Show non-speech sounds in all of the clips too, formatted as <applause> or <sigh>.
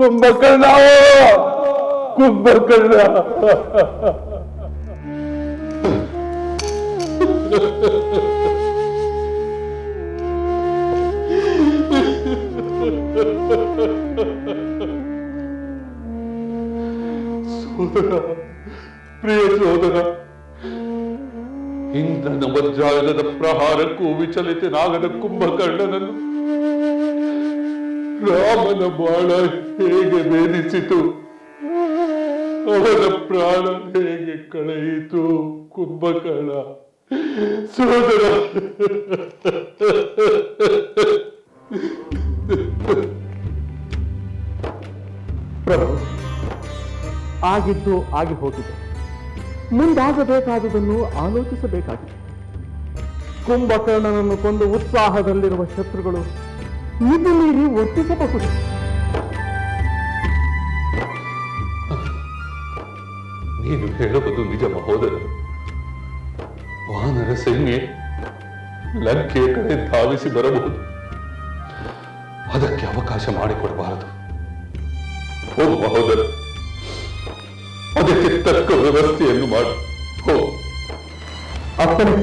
ಕುಂಭಕರ್ಣ ಕುಂಭಕರ್ಣ. ಪ್ರಿಯ ಸೋದರ ಇಂದ್ರನ ವಜ್ರಾಯುಧದ ಪ್ರಹಾರಕ್ಕೂ ವಿಚಲಿತನಾಗದ ಕುಂಭಕರ್ಣನನ್ನು ರಾಮನ ಬಾಳ ಹೇಗೆ ವೇದಿಸಿತು ಅವನ ಪ್ರಾಣ ಹೇಗೆ ಕಳೆಯಿತು? ಕುಂಭಕರ್ಣ, ಸೋದರ. ಪ್ರಭು ಆಗಿದ್ದು ಆಗಿ ಹೋಗಿದೆ. ಮುಂದಾಗಬೇಕಾದುದನ್ನು ಆಲೋಚಿಸಬೇಕಾಗಿದೆ. ಕುಂಭಕರ್ಣನನ್ನು ಕೊಂದು ಉತ್ಸಾಹದಲ್ಲಿರುವ ಶತ್ರುಗಳು ಇದು ಮೀರಿ ನೀನು ಹೇಳುವುದು ನಿಜ ಮಹೋದರ. ವಾನರ ಸೈನ್ಯ ಲಂಕೆಯ ಕಡೆ ಧಾವಿಸಿ ಬರಬಹುದು. ಅದಕ್ಕೆ ಅವಕಾಶ ಮಾಡಿಕೊಡಬಾರದು. ಓ ಮಹೋದರ, ಅದಕ್ಕೆ ತಕ್ಕ ವ್ಯವಸ್ಥೆಯನ್ನು ಮಾಡು. ಹೋ. ಅಪ್ಪನೇ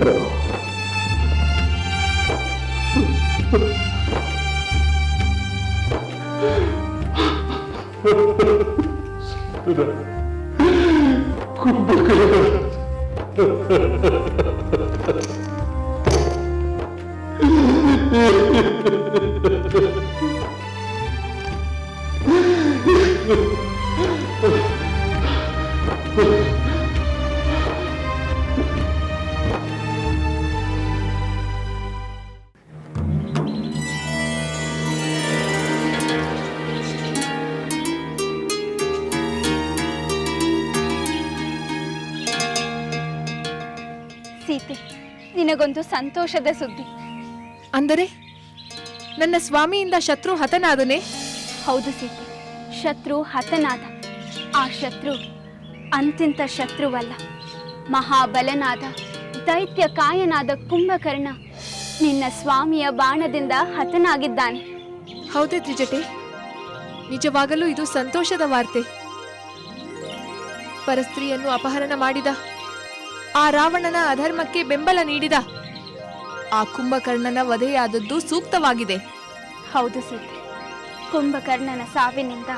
ಪ್ರಭು <laughs> ಕುಂಭಕರ್ಣ ಸೀತೆ ನಿನಗೊಂದು ಸಂತೋಷದ ಸುದ್ದಿ. ಅಂದರೆ? ನನ್ನ ಸ್ವಾಮಿಯಿಂದ ಶತ್ರು ಹತನಾದನೆ? ಹೌದು ಸೀತೆ. ಶತ್ರು ಹತನಾದ. ಆ ಶತ್ರು ಅಂತಿಂತ ಶತ್ರುವಲ್ಲ. ಮಹಾಬಲನಾದ ದೈತ್ಯ ಕಾಯನಾದ ಕುಂಭಕರ್ಣ ನಿನ್ನ ಸ್ವಾಮಿಯ ಬಾಣದಿಂದ ಹತನಾಗಿದ್ದಾನೆ. ಹೌದೇ ತ್ರಿಜಟೆ. ನಿಜವಾಗಲೂ ಇದು ಸಂತೋಷದ ವಾರ್ತೆ. ಪರಸ್ತ್ರೀಯನ್ನು ಅಪಹರಣ ಮಾಡಿದ ಆ ರಾವಣನ ಅಧರ್ಮಕ್ಕೆ ಬೆಂಬಲ ನೀಡಿದ. ಆ ಕುಂಭಕರ್ಣನ ವಧೆಯಾದದ್ದು ಸೂಕ್ತವಾಗಿದೆ. ಹೌದು ಸೀತೆ. ಕುಂಭಕರ್ಣನ ಸಾವಿನಿಂದ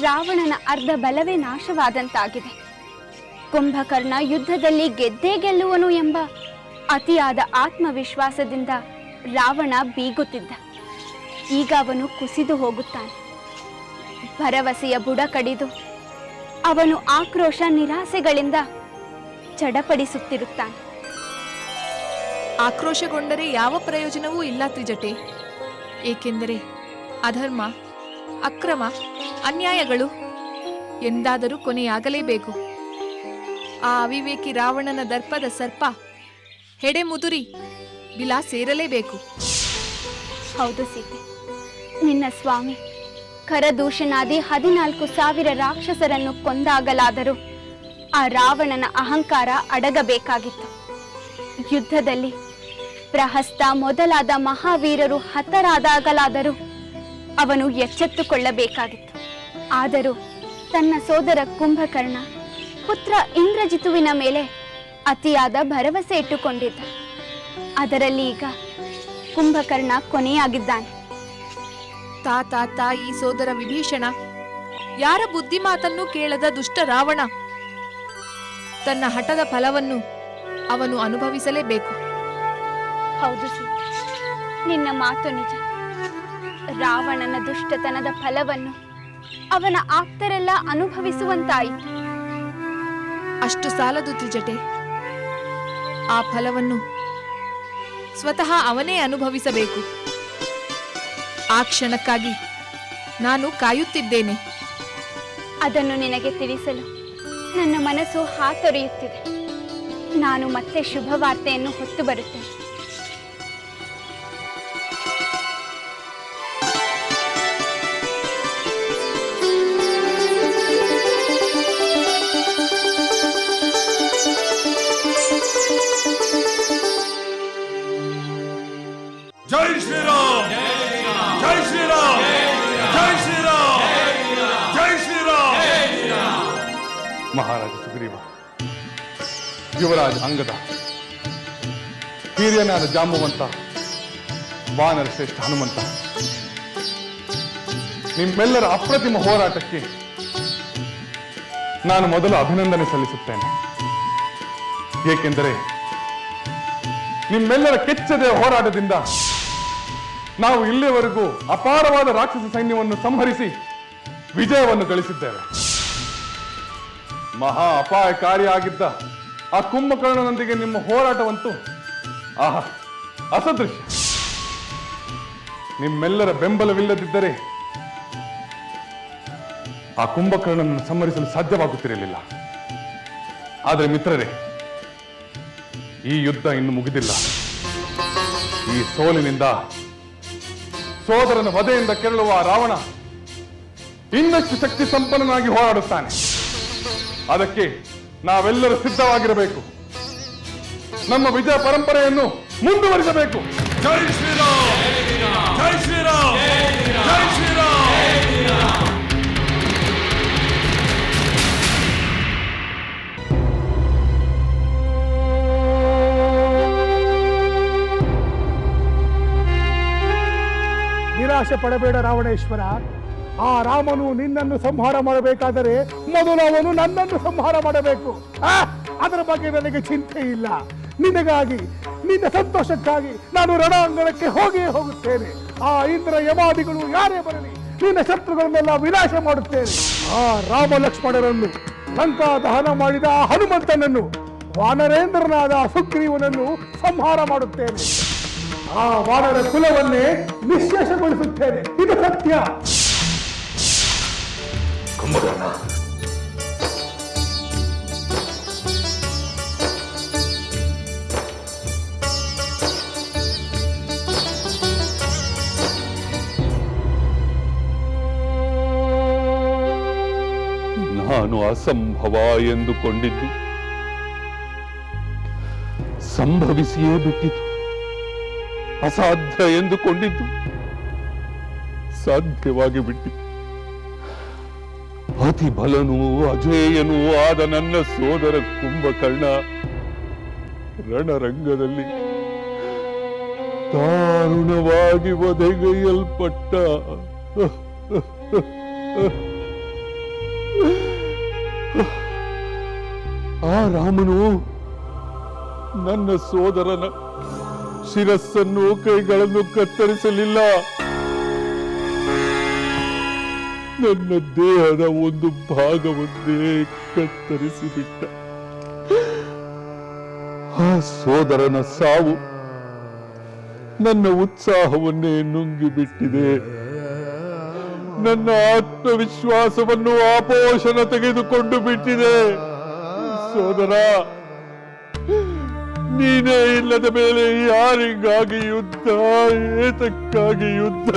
ರಾವಣನ ಅರ್ಧ ಬಲವೇ ನಾಶವಾದಂತಾಗಿದೆ. ಕುಂಭಕರ್ಣ ಯುದ್ಧದಲ್ಲಿ ಗೆದ್ದೇ ಗೆಲ್ಲುವನು ಎಂಬ ಅತಿಯಾದ ಆತ್ಮವಿಶ್ವಾಸದಿಂದ ರಾವಣ ಬೀಗುತ್ತಿದ್ದ. ಈಗ ಅವನು ಕುಸಿದು ಹೋಗುತ್ತಾನೆ. ಭರವಸೆಯ ಬುಡ ಕಡಿದು ಅವನು ಆಕ್ರೋಶ ನಿರಾಸೆಗಳಿಂದ ಚಡಪಡಿಸುತ್ತಿರುತ್ತಾನೆ. ಆಕ್ರೋಶಗೊಂಡರೆ ಯಾವ ಪ್ರಯೋಜನವೂ ಇಲ್ಲ ತ್ರಿಜಟೆ. ಏಕೆಂದರೆ ಅಧರ್ಮ ಅಕ್ರಮ ಅನ್ಯಾಯಗಳು ಎಂದಾದರೂ ಕೊನೆಯಾಗಲೇಬೇಕು. ಆ ಅವಿವೇಕಿ ರಾವಣನ ದರ್ಪದ ಸರ್ಪ ಹೆಡೆ ಮುದುರಿ ಬಿಲ ಸೇರಲೇಬೇಕು. ಹೌದು ಸೀತೆ. ನಿನ್ನ ಸ್ವಾಮಿ ಕರದೂಷಣಾದಿ ಹದಿನಾಲ್ಕು ಸಾವಿರ ರಾಕ್ಷಸರನ್ನು ಕೊಂದಾಗಲಾದರೂ ಆ ರಾವಣನ ಅಹಂಕಾರ ಅಡಗಬೇಕಾಗಿತ್ತು. ಯುದ್ಧದಲ್ಲಿ ಪ್ರಹಸ್ತ ಮೊದಲಾದ ಮಹಾವೀರರು ಹತರಾದಾಗಲಾದರೂ ಅವನು ಎಚ್ಚೆತ್ತುಕೊಳ್ಳಬೇಕಾಗಿತ್ತು. ಆದರೂ ತನ್ನ ಸೋದರ ಕುಂಭಕರ್ಣ ಪುತ್ರ ಇಂದ್ರಜಿತುವಿನ ಮೇಲೆ ಅತಿಯಾದ ಭರವಸೆ ಇಟ್ಟುಕೊಂಡಿದ್ದ. ಅದರಲ್ಲಿ ಈಗ ಕುಂಭಕರ್ಣ ಕೊನೆಯಾಗಿದ್ದಾನೆ. ತಾತ, ತಾಯಿ, ಸೋದರ ವಿಭೀಷಣ, ಯಾರ ಬುದ್ಧಿ ಮಾತನ್ನು ಕೇಳದ ದುಷ್ಟ ರಾವಣ ತನ್ನ ಹಠದ ಫಲವನ್ನು ಅವನು ಅನುಭವಿಸಲೇಬೇಕು. ಹೌದು ಸೀತೆ ನಿನ್ನ ಮಾತು ನಿಜ. ರಾವಣನ ದುಷ್ಟತನದ ಫಲವನ್ನು ಅವನ ಆಪ್ತರೆಲ್ಲ ಅನುಭವಿಸುವಂತಾಯಿತು. ಅಷ್ಟು ಸಾಲದು ತ್ರಿಜಟೆ. ಆ ಫಲವನ್ನು ಸ್ವತಃ ಅವನೇ ಅನುಭವಿಸಬೇಕು. ಆ ಕ್ಷಣಕ್ಕಾಗಿ ನಾನು ಕಾಯುತ್ತಿದ್ದೇನೆ. ಅದನ್ನು ನಿನಗೆ ತಿಳಿಸಲು ನನ್ನ ಮನಸ್ಸು ಹಾತೊರೆಯುತ್ತಿದೆ. ನಾನು ಮತ್ತೆ ಶುಭವಾರ್ತೆಯನ್ನು ಹೊತ್ತು ಬರುತ್ತೇನೆ. ಯುವರಾಜ ಅಂಗದ ಹಿರಿಯನಾದ ಜಾಂಬುವಂತ, ವಾನರ ಶ್ರೇಷ್ಠ ಹನುಮಂತ. ನಿಮ್ಮೆಲ್ಲರ ಅಪ್ರತಿಮ ಹೋರಾಟಕ್ಕೆ ನಾನು ಮೊದಲು ಅಭಿನಂದನೆ ಸಲ್ಲಿಸುತ್ತೇನೆ. ಏಕೆಂದರೆ ನಿಮ್ಮೆಲ್ಲರ ಕೆಚ್ಚದೆ ಹೋರಾಟದಿಂದ ನಾವು ಇಲ್ಲಿಯವರೆಗೂ ಅಪಾರವಾದ ರಾಕ್ಷಸ ಸೈನ್ಯವನ್ನು ಸಂಹರಿಸಿ ವಿಜಯವನ್ನು ಗಳಿಸಿದ್ದೇವೆ. ಮಹಾ ಅಪಾಯಕಾರಿಯಾಗಿದ್ದ ಆ ಕುಂಭಕರ್ಣನೊಂದಿಗೆ ನಿಮ್ಮ ಹೋರಾಟವಂತೂ ಆಹಾ ಅಸದೃಶ್ಯ. ನಿಮ್ಮೆಲ್ಲರ ಬೆಂಬಲವಿಲ್ಲದಿದ್ದರೆ ಆ ಕುಂಭಕರ್ಣನನ್ನು ಸಂಹರಿಸಲು ಸಾಧ್ಯವಾಗುತ್ತಿರಲಿಲ್ಲ. ಆದರೆ ಮಿತ್ರರೇ, ಈ ಯುದ್ಧ ಇನ್ನು ಮುಗಿದಿಲ್ಲ. ಈ ಸೋಲಿನಿಂದ ಸೋದರನ ವಧೆಯಿಂದ ಕೆರಳುವ ರಾವಣ ಇನ್ನಷ್ಟು ಶಕ್ತಿ ಸಂಪನ್ನನಾಗಿ ಹೋರಾಡುತ್ತಾನೆ. ಅದಕ್ಕೆ ನಾವೆಲ್ಲರೂ ಸಿದ್ಧವಾಗಿರಬೇಕು. ನಮ್ಮ ವಿಜಯ ಪರಂಪರೆಯನ್ನು ಮುಂದುವರಿಸಬೇಕು. ಜೈ ಶ್ರೀರಾಮ್. ಜೈ ಶ್ರೀರಾಮ್. ಜೈ ಶ್ರೀರಾಮ್. ನಿರಾಶೆ ಪಡಬೇಡ ರಾವಣೇಶ್ವರ. ಆ ರಾಮನು ನಿನ್ನನ್ನು ಸಂಹಾರ ಮಾಡಬೇಕಾದರೆ ಮೊದಲು ಅವನು ನನ್ನನ್ನು ಸಂಹಾರ ಮಾಡಬೇಕು. ಅದರ ಬಗ್ಗೆ ನನಗೆ ಚಿಂತೆ ಇಲ್ಲ. ನಿನಗಾಗಿ, ನಿನ್ನ ಸಂತೋಷಕ್ಕಾಗಿ ನಾನು ರಣಾಂಗಣಕ್ಕೆ ಹೋಗಿಯೇ ಹೋಗುತ್ತೇನೆ. ಆ ಇಂದ್ರ ಯಮಾದಿಗಳು ಯಾರೇ ಬರಲಿ, ನಿನ್ನ ಶತ್ರುಗಳನ್ನೆಲ್ಲ ವಿನಾಶ ಮಾಡುತ್ತೇನೆ. ಆ ರಾಮ ಲಕ್ಷ್ಮಣರನ್ನು ಲಂಕಾ ದಹನ ಮಾಡಿದ ಆ ಹನುಮಂತನನ್ನು, ವಾನರೇಂದ್ರನಾದ ಸುಗ್ರೀವನನ್ನು ಸಂಹಾರ ಮಾಡುತ್ತೇನೆ. ಆ ವಾನರ ಕುಲವನ್ನೇ ನಿಶ್ಶೇಷಗೊಳಿಸುತ್ತೇನೆ. ಇದು ಸತ್ಯ. ನಾನು ಅಸಂಭವ ಎಂದುಕೊಂಡಿದ್ದು. ಸಂಭವಿಸಿಯೇ ಬಿಟ್ಟಿತು. ಅಸಾಧ್ಯ ಎಂದುಕೊಂಡಿದ್ದು. ಸಾಧ್ಯವಾಗಿ ಬಿಟ್ಟಿತು ಅತಿ ಬಲನೂ ಅಜೇಯನೂ ಆದ ನನ್ನ ಸೋದರ ಕುಂಭಕರ್ಣ ರಣರಂಗದಲ್ಲಿ ದಾರುಣವಾಗಿ ಒದೆಗೈಯಲ್ಪಟ್ಟ. ಆ ರಾಮನು ನನ್ನ ಸೋದರನ ಶಿರಸ್ಸನ್ನು ಕೈಗಳನ್ನು ಕತ್ತರಿಸಲಿಲ್ಲ. ನನ್ನ ದೇಹದ ಒಂದು ಭಾಗವನ್ನೇ ಕತ್ತರಿಸಿಬಿಟ್ಟ. ಆ ಸೋದರನ ಸಾವು ನನ್ನ ಉತ್ಸಾಹವನ್ನೇ ನುಂಗಿಬಿಟ್ಟಿದೆ. ನನ್ನ ಆತ್ಮವಿಶ್ವಾಸವನ್ನು ಆಪೋಷಣ ತೆಗೆದುಕೊಂಡು ಬಿಟ್ಟಿದೆ. ಸೋದರ, ನೀನೇ ಇಲ್ಲದ ಮೇಲೆ ಯಾರಿಗಾಗಿ ಯುದ್ಧ, ಏತಕ್ಕಾಗಿ ಯುದ್ಧ?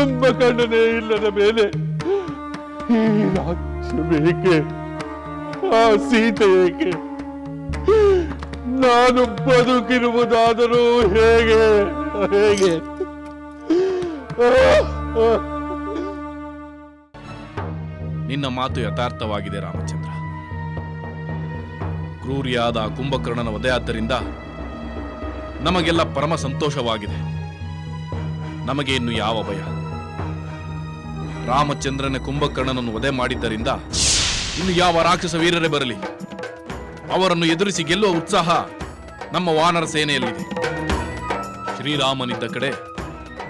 ಕುಂಭಕರ್ಣನೇ ಇಲ್ಲದ ಮೇಲೆ ಈ ರಾಜ್ಯ ಬೇಕೆ ಆ ಸೀತೆ ಏಕೆ? ನಾನು ಬದುಕಿರುವುದಾದರೂ ಹೇಗೆ? ಹೇಗೆ? ನಿನ್ನ ಮಾತು ಯಥಾರ್ಥವಾಗಿದೆ ರಾಮಚಂದ್ರ. ಕ್ರೂರಿಯಾದ ಕುಂಭಕರ್ಣನ ವಧೆಯಾದ್ದರಿಂದ ನಮಗೆಲ್ಲ ಪರಮ ಸಂತೋಷವಾಗಿದೆ. ನಮಗೆ ಇನ್ನು ಯಾವ ಭಯ? ರಾಮಚಂದ್ರನ ಕುಂಭಕರ್ಣನನ್ನು ವಧೆ ಮಾಡಿದ್ದರಿಂದ ಇನ್ನು ಯಾವ ರಾಕ್ಷಸ ವೀರರೇ ಬರಲಿ ಅವರನ್ನು ಎದುರಿಸಿ ಗೆಲ್ಲುವ ಉತ್ಸಾಹ ನಮ್ಮ ವಾನರ ಸೇನೆಯಲ್ಲಿದೆ. ಶ್ರೀರಾಮನಿದ್ದ ಕಡೆ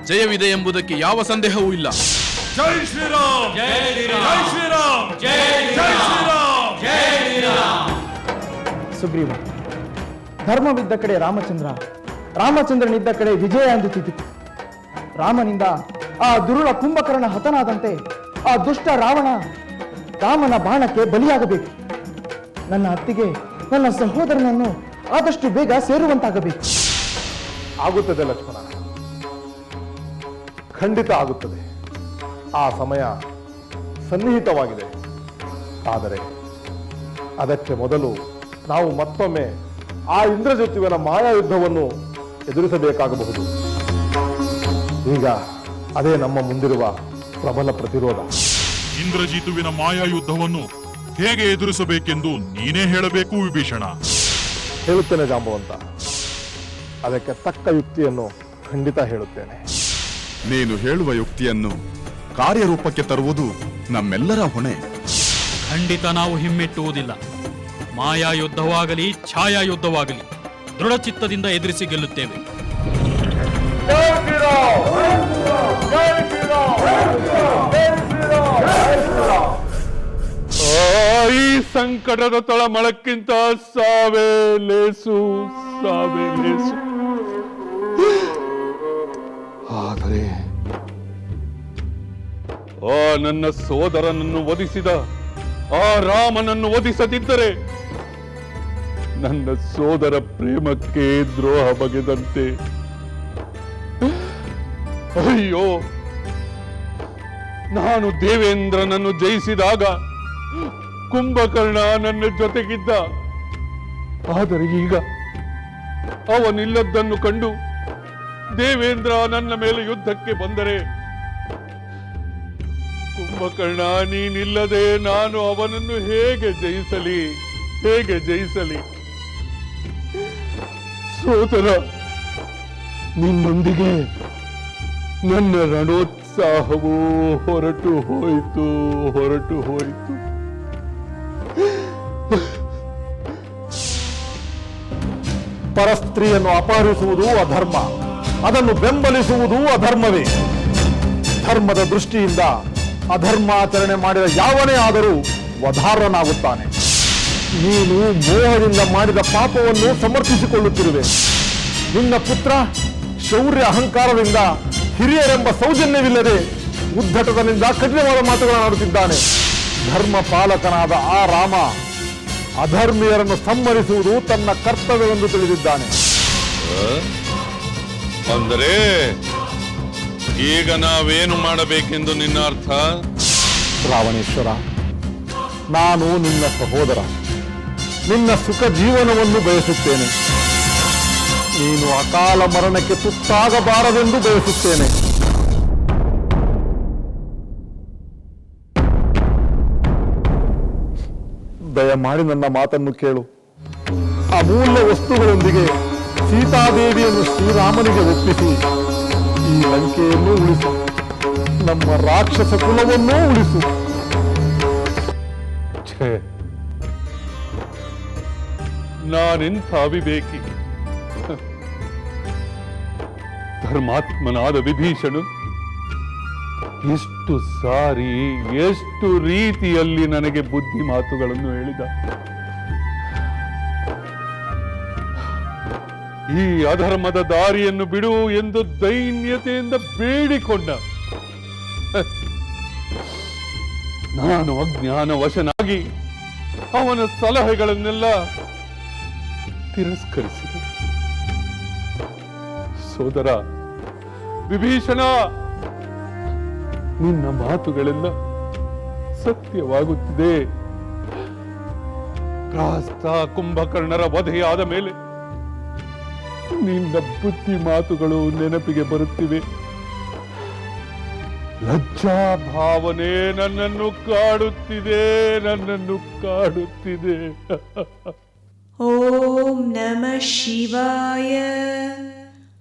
ಜಯವಿದೆ ಎಂಬುದಕ್ಕೆ ಯಾವ ಸಂದೇಹವೂ ಇಲ್ಲ. ಜೈ ಶ್ರೀರಾಮ್! ಜೈ ಶ್ರೀರಾಮ್! ಜೈ ಶ್ರೀರಾಮ್! ಸುಗ್ರೀವ ಧರ್ಮವಿದ್ದ ಕಡೆ ರಾಮಚಂದ್ರ ರಾಮಚಂದ್ರನಿದ್ದ ಕಡೆ ವಿಜಯ ಎಂದು ತಿದ್ದಿತು ರಾಮನಿಂದ ಆ ದುರುಳ ಕುಂಭಕರ್ಣ ಹತನಾದಂತೆ ಆ ದುಷ್ಟ ರಾವಣ ರಾಮನ ಬಾಣಕ್ಕೆ ಬಲಿಯಾಗಬೇಕು. ನನ್ನ ಅತ್ತಿಗೆ, ನನ್ನ ಸಹೋದರನನ್ನು ಆದಷ್ಟು ಬೇಗ ಸೇರುವಂತಾಗಬೇಕು. ಆಗುತ್ತದೆ ಲಕ್ಷ್ಮಣ. ಖಂಡಿತ ಆಗುತ್ತದೆ. ಆ ಸಮಯ ಸನ್ನಿಹಿತವಾಗಿದೆ. ಆದರೆ ಅದಕ್ಕೆ ಮೊದಲು ನಾವು ಮತ್ತೊಮ್ಮೆ ಆ ಇಂದ್ರಜ್ಯೋತಿವನ ಮಾಯಾ ಯುದ್ಧವನ್ನು ಎದುರಿಸಬೇಕಾಗಬಹುದು. ಈಗ ಅದೇ ನಮ್ಮ ಮುಂದಿರುವ ಪ್ರಬಲ ಪ್ರತಿರೋಧ. ಇಂದ್ರಜಿತುವಿನ ಮಾಯಾ ಯುದ್ಧವನ್ನು ಹೇಗೆ ಎದುರಿಸಬೇಕೆಂದು ನೀನೇ ಹೇಳಬೇಕು ವಿಭೀಷಣ. ಹೇಳುತ್ತೇನೆ ಜಾಂಬವಂತ. ಅದಕ್ಕೆ ತಕ್ಕ ಯುಕ್ತಿಯನ್ನು ಖಂಡಿತ ಹೇಳುತ್ತೇನೆ. ನೀನು ಹೇಳುವ ಯುಕ್ತಿಯನ್ನು ಕಾರ್ಯರೂಪಕ್ಕೆ ತರುವುದು ನಮ್ಮೆಲ್ಲರ ಹೊಣೆ. ಖಂಡಿತ ನಾವು ಹಿಮ್ಮೆಟ್ಟುವುದಿಲ್ಲ. ಮಾಯಾ ಯುದ್ಧವಾಗಲಿ ಛಾಯಾ ಯುದ್ಧವಾಗಲಿ ದೃಢಚಿತ್ತದಿಂದ ಎದುರಿಸಿ ಗೆಲ್ಲುತ್ತೇವೆ. ಈ ಸಂಕಟದ ತಳಮಳಕ್ಕಿಂತ ಸಾವೇ ಲೇಸು ಸಾವೇ ಲೇಸು. ಆದರೆ ಆ ನನ್ನ ಸೋದರನನ್ನು ವಧಿಸಿದ, ಆ ರಾಮನನ್ನು ವಧಿಸದಿದ್ದರೆ ನನ್ನ ಸೋದರ ಪ್ರೇಮಕ್ಕೆ ದ್ರೋಹ ಬಗೆದಂತೆ ಅಯ್ಯೋ, ನಾನು ದೇವೇಂದ್ರನನ್ನು ಜಯಿಸಿದಾಗ ಕುಂಭಕರ್ಣ ನನ್ನ ಜೊತೆಗಿದ್ದ. ಆದರೆ ಈಗ ಅವನಿಲ್ಲದ್ದನ್ನು ಕಂಡು ದೇವೇಂದ್ರ ನನ್ನ ಮೇಲೆ ಯುದ್ಧಕ್ಕೆ ಬಂದರೆ, ಕುಂಭಕರ್ಣ ನೀನಿಲ್ಲದೆ ನಾನು ಅವನನ್ನು ಹೇಗೆ ಜಯಿಸಲಿ ಹೇಗೆ ಜಯಿಸಲಿ? ಸೋದರ, ನಿನ್ನೊಂದಿಗೆ ನನ್ನ ರಣೋತ್ಸಾಹವು ಹೊರಟು ಹೋಯಿತು ಹೊರಟು ಹೋಯಿತು. ಪರಸ್ತ್ರೀಯನ್ನು ಅಪಹರಿಸುವುದು ಅಧರ್ಮ. ಅದನ್ನು ಬೆಂಬಲಿಸುವುದು ಅಧರ್ಮವೇ. ಧರ್ಮದ ದೃಷ್ಟಿಯಿಂದ ಅಧರ್ಮಾಚರಣೆ ಮಾಡಿದ ಯಾವನೇ ಆದರೂ ವಧಾರನಾಗುತ್ತಾನೆ. ನೀನು ಮೋಹದಿಂದ ಮಾಡಿದ ಪಾಪವನ್ನು ಸಮರ್ಥಿಸಿಕೊಳ್ಳುತ್ತಿರುವೆ. ನಿನ್ನ ಪುತ್ರ ಶೌರ್ಯ ಅಹಂಕಾರದಿಂದ ಹಿರಿಯರೆಂಬ ಸೌಜನ್ಯವಿಲ್ಲದೆ ಉದ್ದಟತನಿಂದ ಕಠಿಣವಾದ ಮಾತುಗಳನ್ನಾಡುತ್ತಿದ್ದಾನೆ ಧರ್ಮ ಪಾಲಕನಾದ ಆ ರಾಮ ಅಧರ್ಮೀಯರನ್ನು ಸಂಹರಿಸುವುದು ತನ್ನ ಕರ್ತವ್ಯವೆಂದು ತಿಳಿದಿದ್ದಾನೆ. ಅಂದರೆ ಈಗ ನಾವೇನು ಮಾಡಬೇಕೆಂದು ನಿನ್ನ ಅರ್ಥ? ರಾವಣೇಶ್ವರ ನಾನು ನಿನ್ನ ಸಹೋದರ. ನಿನ್ನ ಸುಖ ಜೀವನವನ್ನು ಬಯಸುತ್ತೇನೆ. ನೀನು ಅಕಾಲ ಮರಣಕ್ಕೆ ತುತ್ತಾಗಬಾರದೆಂದು ಬಯಸುತ್ತೇನೆ. ದಯಮಾಡಿ ನನ್ನ ಮಾತನ್ನು ಕೇಳು. ಅಮೂಲ್ಯ ವಸ್ತುಗಳೊಂದಿಗೆ ಸೀತಾದೇವಿಯನ್ನು ಶ್ರೀರಾಮನಿಗೆ ಒಪ್ಪಿಸಿ. ಈ ಲಂಕೆಯನ್ನು ಉಳಿಸು. ನಮ್ಮ ರಾಕ್ಷಸ ಕುಲವನ್ನೂ ಉಳಿಸು. ನಾನೆಂಥ ಅವಿವೇಕಿ? ಧರ್ಮಾತ್ಮನಾದ ವಿಭೀಷಣು, ಎಷ್ಟು ಸಾರಿ, ಎಷ್ಟು ರೀತಿಯಲ್ಲಿ ನನಗೆ ಬುದ್ಧಿ ಮಾತುಗಳನ್ನು ಹೇಳಿದ. ಈ ಅಧರ್ಮದ ದಾರಿಯನ್ನು ಬಿಡು ಎಂದು ದೈನ್ಯತೆಯಿಂದ ಬೇಡಿಕೊಂಡ. ನಾನು ಅಜ್ಞಾನ ವಶನಾಗಿ ಅವನ ಸಲಹೆಗಳನ್ನೆಲ್ಲ ತಿರಸ್ಕರಿಸಿದೆ. ಸೋದರ, ವಿಭೀಷಣ, ನಿನ್ನ ಮಾತುಗಳೆಲ್ಲ ಸತ್ಯವಾಗುತ್ತಿದೆ. ಕಾಸ್ತ ಕುಂಭಕರ್ಣರ ವಧೆಯಾದ ಮೇಲೆ ನಿನ್ನ ಬುದ್ಧಿ ಮಾತುಗಳು ನೆನಪಿಗೆ ಬರುತ್ತಿವೆ. ಲಜ್ಜಾ ಭಾವನೆ ನನ್ನನ್ನು ಕಾಡುತ್ತಿದೆ ನನ್ನನ್ನು ಕಾಡುತ್ತಿದೆ. ಓಂ ನಮ ಶಿವಾಯ.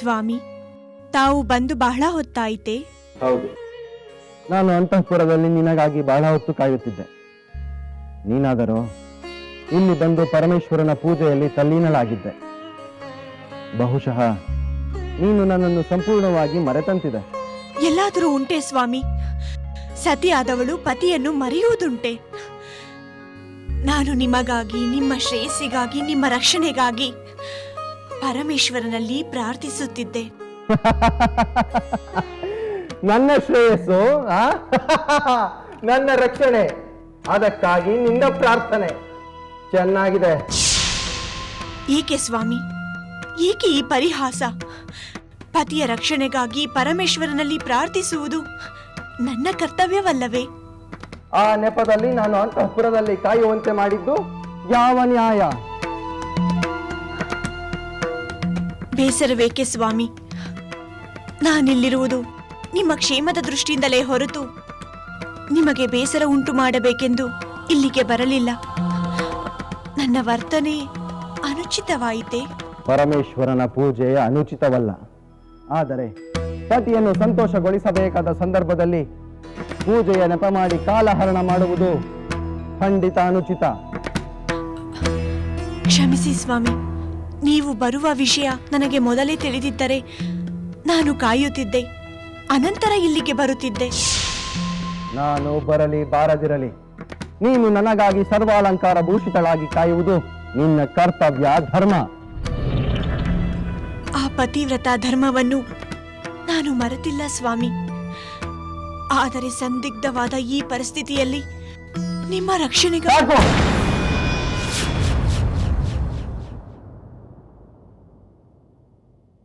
ಸ್ವಾಮಿ ತಾವು ಬಂದು ಬಹಳ ಹೊತ್ತಾಯಿತೆ? ಹೌದು. ನಾನು ಅಂತಃಪುರದಲ್ಲಿ ನಿನಗಾಗಿ ಬಹಳ ಹೊತ್ತು ಕಾಯುತ್ತಿದ್ದೆ. ನೀನಾದರೂ ಇಲ್ಲಿ ಬಂದು ಪರಮೇಶ್ವರನ ಪೂಜೆಯಲ್ಲಿ ತಲ್ಲೀನಳಾಗಿದ್ದೆ. ಬಹುಶಃ ನೀನು ನನ್ನನ್ನು ಸಂಪೂರ್ಣವಾಗಿ ಮರೆತಂತಿದೆ. ಎಲ್ಲಾದರೂ ಉಂಟೆ ಸ್ವಾಮಿ? ಸತಿಯಾದವಳು ಪತಿಯನ್ನು ಮರೆಯುವುದುಂಟೆ? ನಾನು ನಿಮಗಾಗಿ ನಿಮ್ಮ ಶ್ರೇಯಸ್ಸಿಗಾಗಿ ನಿಮ್ಮ ರಕ್ಷಣೆಗಾಗಿ ಪರಮೇಶ್ವರನಲ್ಲಿ ಪ್ರಾರ್ಥಿಸುತ್ತಿದ್ದೆ. <laughs> ನನ್ನ ಶ್ರೇಯಸ್ಸು ಆ? <laughs> ನನ್ನ ರಕ್ಷಣೆ. ಅದಕ್ಕಾಗಿ ನಿನ್ನ ಪ್ರಾರ್ಥನೆ. ಚೆನ್ನಾಗಿದೆ. ಏಕೆ ಸ್ವಾಮಿ? ಏಕೆ ಈ ಪರಿಹಾಸ? ಪತಿಯ ರಕ್ಷಣೆಗಾಗಿ ಪರಮೇಶ್ವರನಲ್ಲಿ ಪ್ರಾರ್ಥಿಸುವುದು ನನ್ನ ಕರ್ತವ್ಯವಲ್ಲವೇ? ಆ ನೆಪದಲ್ಲಿ ನಾನು ಅಂತಃಪುರದಲ್ಲಿ ಕಾಯುವಂತೆ ಮಾಡಿದ್ದು ಯಾವ ನ್ಯಾಯ? ಬೇಸರವೇಕೆ ಸ್ವಾಮಿ? ನಾನಿಲ್ಲಿರುವುದು ನಿಮ್ಮ ಕ್ಷೇಮದ ದೃಷ್ಟಿಯಿಂದಲೇ ಹೊರತು ನಿಮಗೆ ಬೇಸರ ಉಂಟು ಮಾಡಬೇಕೆಂದು ಇಲ್ಲಿಗೆ ಬರಲಿಲ್ಲ. ನನ್ನ ವರ್ತನೆ ಅನುಚಿತವಾಯಿತೆ? ಪರಮೇಶ್ವರನ ಪೂಜೆ ಅನುಚಿತವಲ್ಲ. ಆದರೆ ಪತಿಯನ್ನು ಸಂತೋಷಗೊಳಿಸಬೇಕಾದ ಸಂದರ್ಭದಲ್ಲಿ ಪೂಜೆಯ ನೆಪ ಮಾಡಿ ಕಾಲಹರಣ ಮಾಡುವುದು ಖಂಡಿತ ಅನುಚಿತ. ಕ್ಷಮಿಸಿ ಸ್ವಾಮಿ. ನೀವು ಬರುವ ವಿಷಯ ನನಗೆ ಮೊದಲೇ ತಿಳಿದಿದ್ದರೆ ನಾನು ಕಾಯುತ್ತಿದ್ದೆ. ಅನಂತರ ಇಲ್ಲಿಗೆ ಬರುತ್ತಿದ್ದೆ. ನಾನು ಬರಲಿ ಬಾರದಿರಲಿ. ನೀನು ನನಗಾಗಿ ಸರ್ವಾಲಂಕಾರ ಭೂಷಿತಳಾಗಿ ಕಾಯುವುದು ನಿನ್ನ ಕರ್ತವ್ಯ ಧರ್ಮ. ಆ ಪತಿವ್ರತ ಧರ್ಮವನ್ನು ನಾನು ಮರೆತಿಲ್ಲ ಸ್ವಾಮಿ. ಆದರೆ ಸಂದಿಗ್ಧವಾದ ಈ ಪರಿಸ್ಥಿತಿಯಲ್ಲಿ ನಿಮ್ಮ ರಕ್ಷಣೆಗಾಗಿ